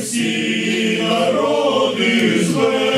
всі народи зве.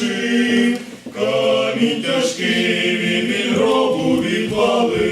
душі, камінь тяжкий він від гробу відпалив.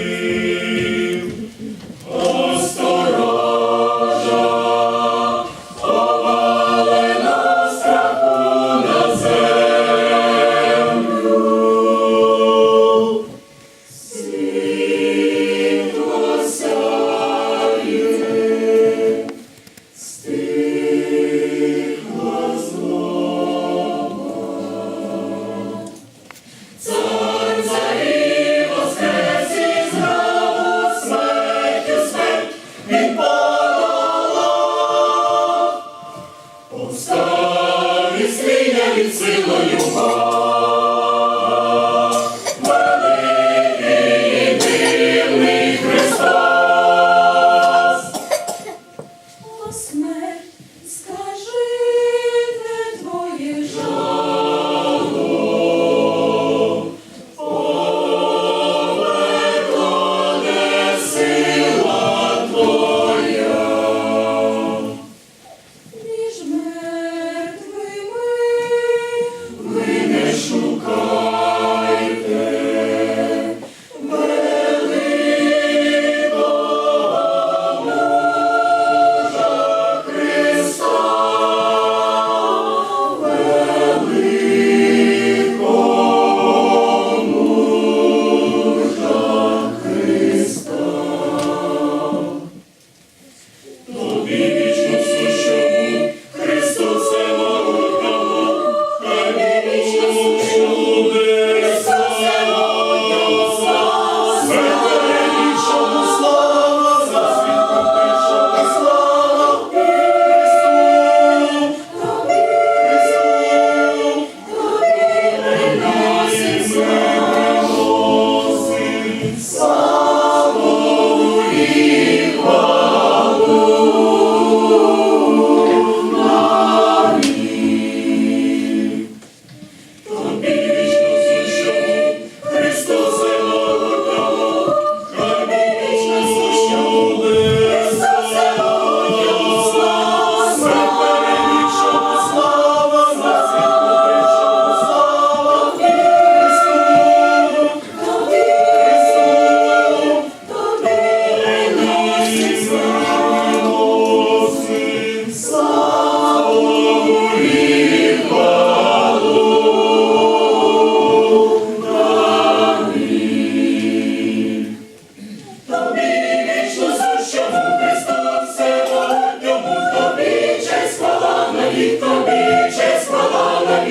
Lord.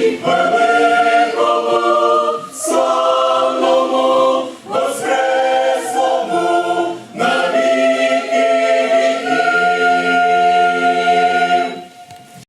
Keeper.